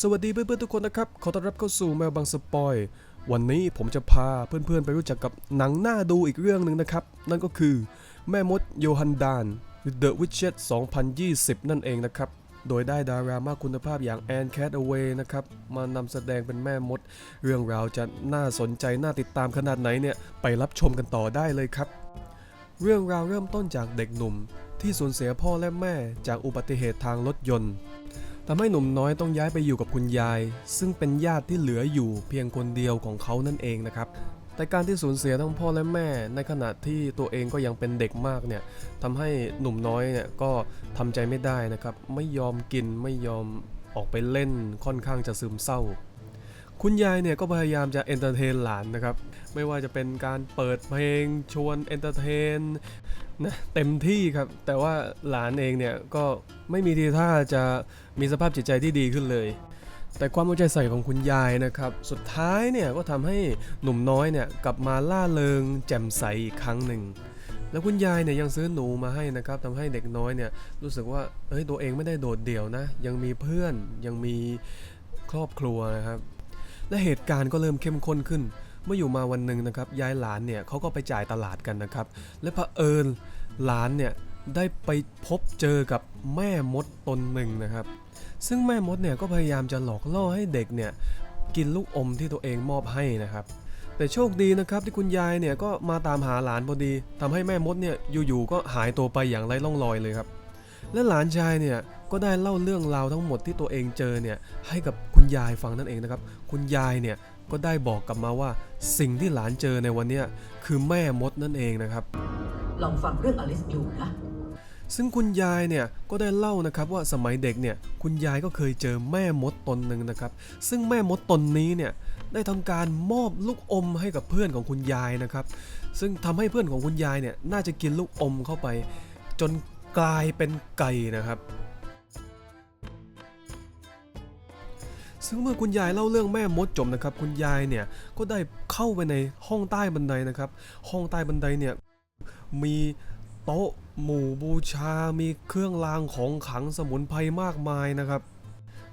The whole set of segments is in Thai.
สวัสดีเพื่อนๆทุกคนนะครับ ขอต้อนรับเข้าสู่แมวบางสปอย วันนี้ผมจะพาเพื่อนๆไปรู้จักกับหนังน่าดูอีกเรื่องหนึ่งนะครับ นั่นก็คือแม่มดโยฮันดาน The Witcher 2020 นั่นเองนะครับ โดยได้ดารามากคุณภาพอย่างแอนแคทเวย์นะครับ มานำแสดงเป็นแม่มด เรื่องราวจะน่าสนใจน่าติดตามขนาดไหนเนี่ย ไปรับชมกันต่อได้เลยครับ เรื่องราวเริ่มต้นจากเด็กหนุ่ม ที่สูญเสียพ่อและแม่จากอุบัติเหตุทางรถยนต์ ทำให้หนุ่มน้อยต้องย้ายไปอยู่กับคุณยาย ซึ่งเป็นญาติที่เหลืออยู่เพียงคนเดียวของเขานั่นเองนะครับแต่การที่สูญเสียทั้งพ่อและแม่ ในขณะที่ตัวเองก็ยังเป็นเด็กมากเนี่ยทำให้หนุ่มน้อยเนี่ยก็ทำใจไม่ได้นะครับ ไม่ยอมกินไม่ยอมออกไปเล่นค่อนข้างจะซึมเศร้า คุณยายเนี่ยก็พยายามจะเอนเตอร์เทนหลานนะครับ ไม่ว่าจะเป็นการเปิดเพลงชวนเอนเตอร์เทน นะเต็มที่ครับ แต่ว่าหลานเองเนี่ยก็ไม่มีทีท่าจะมีสภาพจิตใจที่ดีขึ้นเลย แต่ความเอาใจใส่ของคุณยายนะครับ สุดท้ายเนี่ยก็ทำให้หนุ่มน้อยเนี่ยกลับมาล่าเริงแจ่มใสอีกครั้งหนึ่งแล้วคุณยายเนี่ยยังซื้อหนูมาให้นะครับทำให้เด็กน้อยเนี่ยรู้สึกว่าเอ้ยตัวเองไม่ได้โดดเดี่ยวนะ ยังมีเพื่อนยังมีครอบครัวนะครับ และเหตุการณ์ก็เริ่มเข้มข้นขึ้น เมื่ออยู่มาวันหนึ่งนะครับยายหลานเนี่ยเขาก็ไปจ่ายตลาดกันนะครับ และเผอิญหลานเนี่ยได้ไปพบเจอกับแม่มดตนหนึ่งนะครับ ซึ่งแม่มดเนี่ยก็พยายามจะหลอกล่อให้เด็กเนี่ยกินลูกอมที่ตัวเองมอบให้นะครับ แต่โชคดีนะครับที่คุณยายเนี่ยก็มาตามหาหลานพอดีทำให้แม่มดเนี่ยอยู่ๆก็หายตัวไปอย่างไร้ร่องรอยเลยครับ และหลานชายเนี่ยก็ได้เล่าเรื่องราวทั้งหมดที่ตัวเองเจอเนี่ยให้กับคุณยายฟังนั่นเองนะครับ คุณยายเนี่ย ก็ได้บอกกลับมาว่าสิ่งที่หลานเจอในวันเนี้ยคือแม่มดนั่นเองนะครับ ลองฟังเรื่องอลิสอยู่นะซึ่งคุณยายเนี่ยก็ได้เล่านะครับว่าสมัยเด็กเนี่ยคุณยายก็เคยเจอแม่มดตนหนึ่งนะครับ ซึ่งแม่มดตนนี้เนี่ยได้ทำการมอบลูกอมให้กับเพื่อนของคุณยายนะครับ ซึ่งทำให้เพื่อนของคุณยายเนี่ยน่าจะกินลูกอมเข้าไป จนกลายเป็นไก่นะครับ ซึ่งเมื่อคุณยายเล่าเรื่องแม่มดจบนะครับ คุณยายเนี่ยก็ได้เข้าไปในห้องใต้บันไดนะครับ ห้องใต้บันไดเนี่ยมีโต๊ะหมู่บูชา มีเครื่องรางของขลังสมุนไพรมากมายนะครับ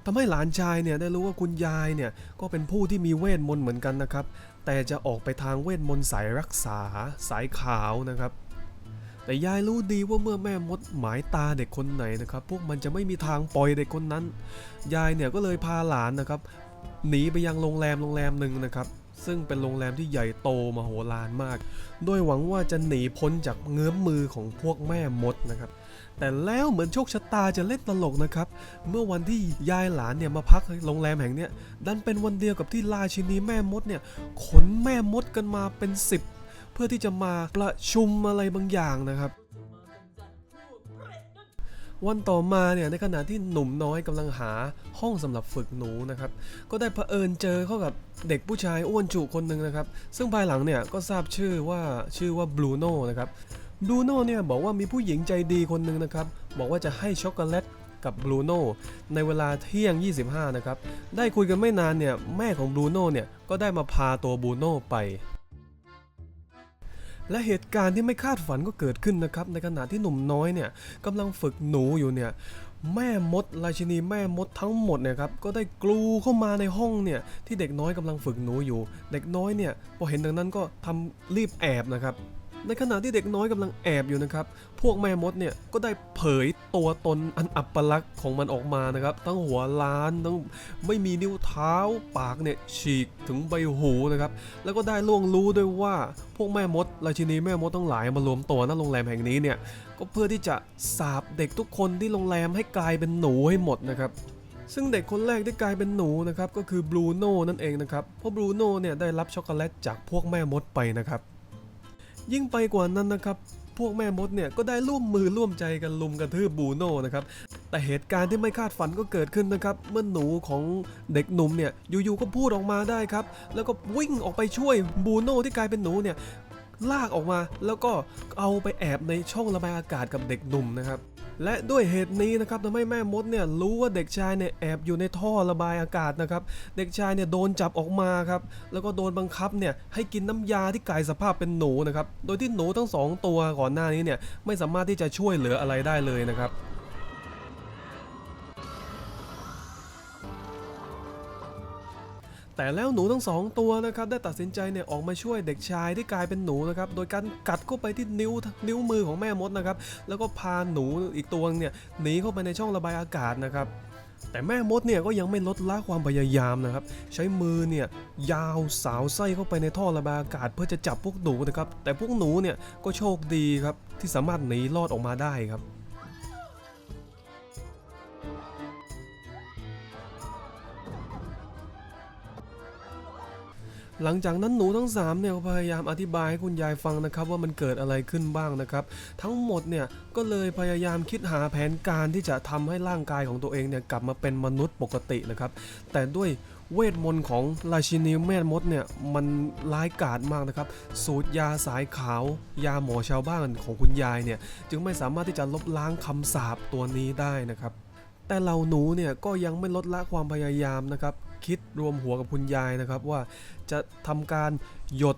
ทำให้หลานชายเนี่ยได้รู้ว่าคุณยายเนี่ยก็เป็นผู้ที่มีเวทมนต์เหมือนกันนะครับ แต่จะออกไปทางเวทมนต์สายรักษาสายขาวนะครับ แต่ยายรู้ดีว่าเมื่อแม่มดหมายตาเด็กคนไหนนะครับ พวกมันจะไม่มีทางปล่อยเด็กคนนั้น ยายเนี่ยก็เลยพาหลานนะครับหนีไปยังโรงแรมโรงแรมหนึ่งนะครับ ซึ่งเป็นโรงแรมที่ใหญ่โตมโหฬารมาก โดยหวังว่าจะหนีพ้นจากเงื้อมมือของพวกแม่มดนะครับแต่แล้วเหมือนโชคชะตาจะเล่นตลกนะครับ เมื่อวันที่ยายหลานเนี่ยมาพักโรงแรมแห่งเนี้ยดันเป็นวันเดียวกับที่ราชินีแม่มดเนี่ยขนแม่มดกันมาเป็นสิบ พื่อที่จะมาประชุมอะไรบางอย่างนะครับวันต่อมาเนี่ยในขณะที่หนุ่มน้อยกำลังหาห้องสำหรับฝึกหนูนะครับก็ได้เผอิญเจอเข้ากับเด็กผู้ชายอ้วนจุคนหนึ่งนะครับซึ่งภายหลังเนี่ยก็ทราบชื่อว่าชื่อว่าบรูโน่นะครับบรูโน่เนี่ยบอกว่ามีผู้หญิงใจดีคนหนึ่งนะครับบอกว่าจะให้ช็อกโกแลตกับบรูโน่ในเวลาเที่ยง 25 นะครับได้คุยกันไม่นานเนี่ยแม่ของบรูโน่เนี่ยก็ได้มาพาตัวบรูโน่ไป และเหตุการณ์ที่ไม่คาดฝันก็เกิดขึ้นนะครับ ในขณะที่หนุ่มน้อยเนี่ยกำลังฝึกหนูอยู่เนี่ยแม่มดราชินีแม่มดทั้งหมดเนี่ยครับก็ได้กลูเข้ามาในห้องเนี่ยที่เด็กน้อยกำลังฝึกหนูอยู่ เด็กน้อยเนี่ยพอเห็นดังนั้นก็ทำรีบแอบนะครับ ในขณะที่เด็กน้อยกำลังแอบอยู่นะครับ พวกแม่มดเนี่ยก็ได้เผยตัวตนอันอัปลักษณ์ของมันออกมานะครับ ทั้งหัวล้านทั้งไม่มีนิ้วเท้าปากเนี่ยฉีกถึงใบหูนะครับ แล้วก็ได้ล่วงรู้ด้วยว่าพวกแม่มดราชินีแม่มดทั้งหลายมารวมตัวณโรงแรมแห่งนี้เนี่ย ก็เพื่อที่จะสาบเด็กทุกคนที่โรงแรมให้กลายเป็นหนูให้หมดนะครับซึ่งเด็กคนแรกที่กลายเป็นหนูนะครับก็คือบรูโน่นั่นเองนะครับเพราะบรูโน่เนี่ยได้รับช็อกโกแลตจากพวกแม่มดไปนะครับ ยิ่งไปกว่านั้นนะครับ พวกแม่มดเนี่ยก็ได้ร่วมมือร่วมใจกันลุมกระทืบบูโน่นะครับ แต่เหตุการณ์ที่ไม่คาดฝันก็เกิดขึ้นนะครับ เมื่อหนูของเด็กหนุ่มเนี่ยอยู่ๆก็พูดออกมาได้ครับ แล้วก็วิ่งออกไปช่วยบูโน่ที่กลายเป็นหนูเนี่ยลากออกมาแล้วก็เอาไปแอบในช่องระบายอากาศกับเด็กหนุ่มนะครับ และด้วยเหตุนี้นะครับทำให้แม่มดเนี่ยรู้ว่าเด็กชายเนี่ยแอบอยู่ในท่อระบายอากาศนะครับเด็กชายเนี่ยโดนจับออกมาครับแล้วก็โดนบังคับเนี่ยให้กินน้ำยาที่กลายสภาพเป็นหนูนะครับโดยที่หนูทั้งสองตัวก่อนหน้านี้เนี่ยไม่สามารถที่จะช่วยเหลืออะไรได้เลยนะครับ แต่แล้วหนูทั้งสองตัวนะครับได้ตัดสินใจเนี่ยออกมาช่วยเด็กชายที่กลายเป็นหนูนะครับโดยการกัดเข้าไปที่นิ้วนิ้วมือของแม่มดนะครับแล้วก็พาหนูอีกตัวเนี่ยหนีเข้าไปในช่องระบายอากาศนะครับแต่แม่มดเนี่ยก็ยังไม่ลดละความพยายามนะครับ ใช้มือเนี่ยยาวสาวไส้เข้าไปในท่อระบายอากาศเพื่อจะจับพวกหนูนะครับ แต่พวกหนูเนี่ยก็โชคดีครับที่สามารถหนีรอดออกมาได้ครับ หลังจากนั้นหนูทั้งสามเนี่ยพยายามอธิบายให้คุณยายฟังนะครับว่ามันเกิดอะไรขึ้นบ้างนะครับ ทั้งหมดเนี่ยก็เลยพยายามคิดหาแผนการที่จะทำให้ร่างกายของตัวเองเนี่ยกลับมาเป็นมนุษย์ปกตินะครับ แต่ด้วยเวทมนต์ของราชินีแม่มดเนี่ยมันร้ายกาจมากนะครับ สูตรยาสายขาวยาหมอชาวบ้านของคุณยายเนี่ยจึงไม่สามารถที่จะลบล้างคำสาปตัวนี้ได้นะครับ แต่เหล่าหนูเนี่ยก็ยังไม่ลดละความพยายามนะครับ คิดรวมหัวกับคุณยายนะครับว่าจะทำการหยด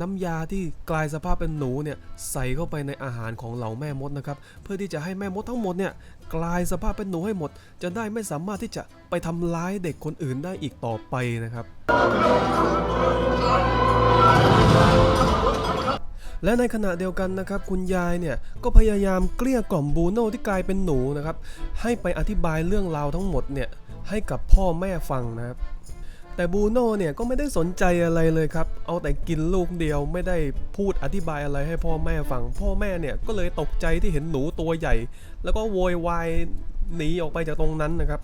น้ำยาที่กลายสภาพเป็นหนูเนี่ยใส่เข้าไปในอาหารของเหล่าแม่มดนะครับเพื่อที่จะให้แม่มดทั้งหมดเนี่ยกลายสภาพเป็นหนูให้หมด จะได้ไม่สามารถที่จะไปทำร้ายเด็กคนอื่นได้อีกต่อไปนะครับ และในขณะเดียวกันนะครับคุณยายเนี่ยก็พยายามเกลี้ยกล่อมบูโน่ที่กลายเป็นหนูนะครับให้ไปอธิบายเรื่องราวทั้งหมดเนี่ยให้กับพ่อแม่ฟังนะครับแต่บูโน่เนี่ยก็ไม่ได้สนใจอะไรเลยครับ เอาแต่กินลูกเดียวไม่ได้พูดอธิบายอะไรให้พ่อแม่ฟัง พ่อแม่เนี่ยก็เลยตกใจที่เห็นหนูตัวใหญ่ แล้วก็โวยวายหนีออกไปจากตรงนั้นนะครับ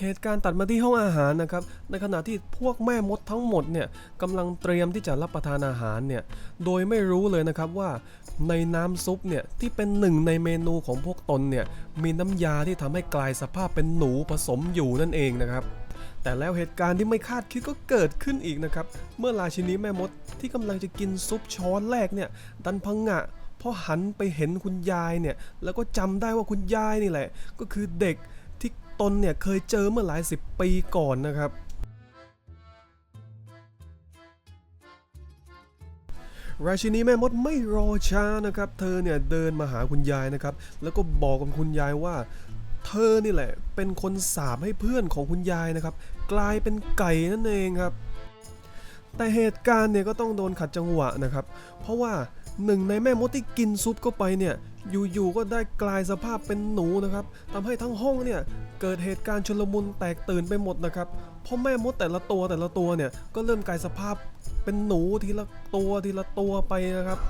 เหตุการณ์ตัดมาที่ห้องอาหารนะครับ ในขณะที่พวกแม่มดทั้งหมดเนี่ยกำลังเตรียมที่จะรับประทานอาหารเนี่ย โดยไม่รู้เลยนะครับว่าในน้ำซุปเนี่ยที่เป็นหนึ่งในเมนูของพวกตนเนี่ยมีน้ำยาที่ทำให้กลายสภาพเป็นหนูผสมอยู่นั่นเองนะครับแต่แล้วเหตุการณ์ที่ไม่คาดคิดก็เกิดขึ้นอีกนะครับ เมื่อราชินีแม่มดที่กำลังจะกินซุปช้อนแรกเนี่ย ดันพังงะเพราะหันไปเห็นคุณยายเนี่ย แล้วก็จำได้ว่าคุณยายนี่แหละ ก็คือเด็ก ตนเนี่ยเคยเจอเมื่อหลายสิบปีก่อนนะครับ ราชินีแม่มดไม่รอช้านะครับ เธอเนี่ยเดินมาหาคุณยายนะครับ แล้วก็บอกกับคุณยายว่า เธอนี่แหละ เป็นคนสาบให้เพื่อนของคุณยายนะครับ กลายเป็นไก่นั่นเองครับ แต่เหตุการณ์เนี่ยก็ต้องโดนขัดจังหวะนะครับ เพราะว่า หนึ่งในแม่มดที่กินซุปเข้าไปเนี่ยอยู่ๆก็ได้กลายสภาพเป็นหนูนะครับทำให้ทั้งห้องเนี่ยเกิดเหตุการณ์ชลมุนแตกตื่นไปหมดนะครับเพราะแม่มดแต่ละตัวแต่ละตัวเนี่ยก็เริ่มกลายสภาพเป็นหนูทีละตัวทีละตัวไปนะครับ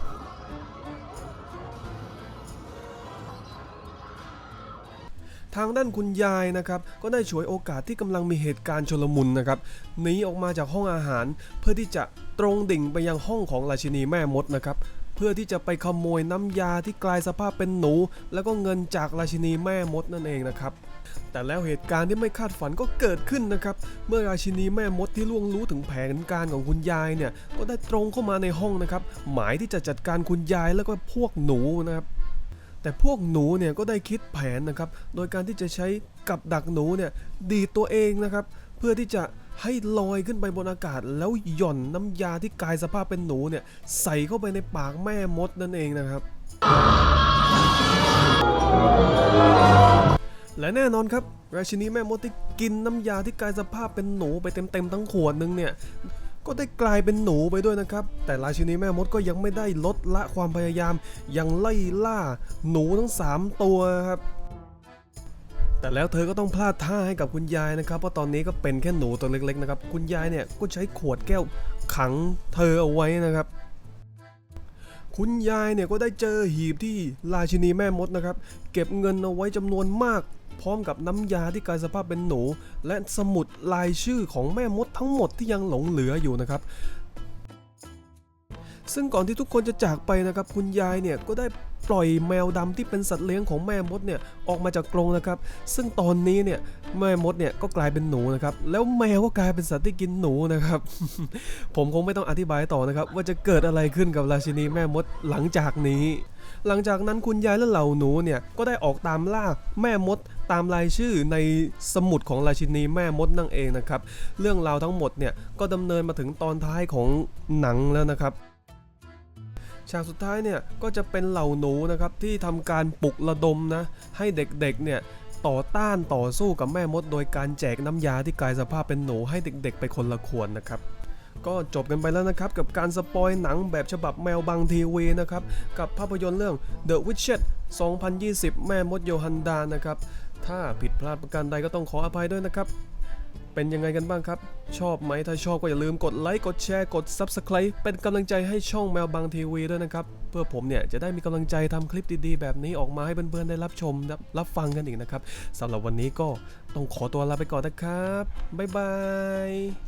ทางด้านคุณยายนะครับก็ได้ฉวยโอกาสที่กำลังมีเหตุการณ์ชลมุนนะครับหนีออกมาจากห้องอาหารเพื่อที่จะตรงดิ่งไปยังห้องของราชินีแม่มดนะครับ เพื่อที่จะไปขโมยน้ำยาที่กลายสภาพเป็นหนู แล้วก็เงินจากราชินีแม่มดนั่นเองนะครับแต่แล้วเหตุการณ์ที่ไม่คาดฝันก็เกิดขึ้นนะครับ เมื่อราชินีแม่มดที่ล่วงรู้ถึงแผนการของคุณยายเนี่ย ก็ได้ตรงเข้ามาในห้องนะครับ หมายที่จะจัดการคุณยายแล้วก็พวกหนูนะครับ แต่พวกหนูเนี่ยก็ได้คิดแผนนะครับ โดยการที่จะใช้กับดักหนูเนี่ยดีตัวเองนะครับ เพื่อที่จะ ให้ลอยขึ้นไปบนอากาศ แล้วหย่อนน้ำยาที่กลายสภาพเป็นหนูเนี่ยใส่เข้าไปในปากแม่มดนั่นเองนะครับ และแน่นอนครับ ราชินีแม่มดที่กินน้ำยาที่กลายสภาพเป็นหนูไปเต็มๆทั้งขวดนึงเนี่ยก็ได้กลายเป็นหนูไปด้วยนะครับ แต่ราชินีแม่มดก็ยังไม่ได้ลดละความพยายาม ยังไล่ล่าหนูทั้ง 3 ตัวครับ แต่แล้วเธอก็ต้องพลาดท่าให้กับคุณยายนะครับเพราะตอนนี้ก็เป็นแค่หนูตัวเล็กๆนะครับคุณยายเนี่ยก็ใช้ขวดแก้วขังเธอเอาไว้นะครับ คุณยายเนี่ยก็ได้เจอหีบที่ราชินีแม่มดนะครับ เก็บเงินเอาไว้จำนวนมาก พร้อมกับน้ำยาที่กลายสภาพเป็นหนู และสมุดลายชื่อของแม่มดทั้งหมดที่ยังหลงเหลืออยู่นะครับซึ่งก่อนที่ทุกคนจะจากไปนะครับ คุณยายเนี่ยก็ได้ ปล่อยแมวดำที่เป็นสัตว์เลี้ยงของแม่มดเนี่ยออกมาจากกรงนะครับ ซึ่งตอนนี้เนี่ยแม่มดเนี่ยก็กลายเป็นหนูนะครับ แล้วแมวก็กลายเป็นสัตว์ที่กินหนูนะครับ ผมคงไม่ต้องอธิบายต่อนะครับ ว่าจะเกิดอะไรขึ้นกับราชินีแม่มดหลังจากนี้ หลังจากนั้นคุณยายและเหล่าหนูเนี่ยก็ได้ออกตามล่าแม่มดตามรายชื่อในสมุดของราชินีแม่มดนั่นเองนะครับ เรื่องราวทั้งหมดเนี่ยก็ดำเนินมาถึงตอนท้ายของหนังแล้วนะครับ ฉากสุดท้ายเนี่ยก็จะเป็นเหล่าหนูนะครับที่ทำการปลุกระดมนะให้เด็กๆเนี่ยต่อต้านต่อสู้กับแม่มด โดยการแจกน้ำยาที่กลายสภาพเป็นหนูให้เด็กๆ ไปคนละขวดนะครับก็จบกันไปแล้วนะครับ กับการสปอยหนังแบบฉบับแมวบังทีวีนะครับ กับภาพยนตร์เรื่อง The Witcher 2020 แม่มดโยฮันดานะครับ ถ้าผิดพลาดประการใดก็ต้องขออภัยด้วยนะครับ เป็นยังไงกันบ้างครับ ชอบไหมถ้าชอบก็อย่าลืมกดไลค์กดแชร์กด Subscribe เป็นกำลังใจให้ช่องแมวบางทีวีด้วยนะครับ เพื่อผมเนี่ยจะได้มีกำลังใจทำคลิปดีๆ แบบนี้ออกมาให้เพื่อนๆได้รับชมรับรับฟังกันอีกนะครับสำหรับวันนี้ก็ต้องขอตัวลาไปก่อนนะครับบ๊ายบาย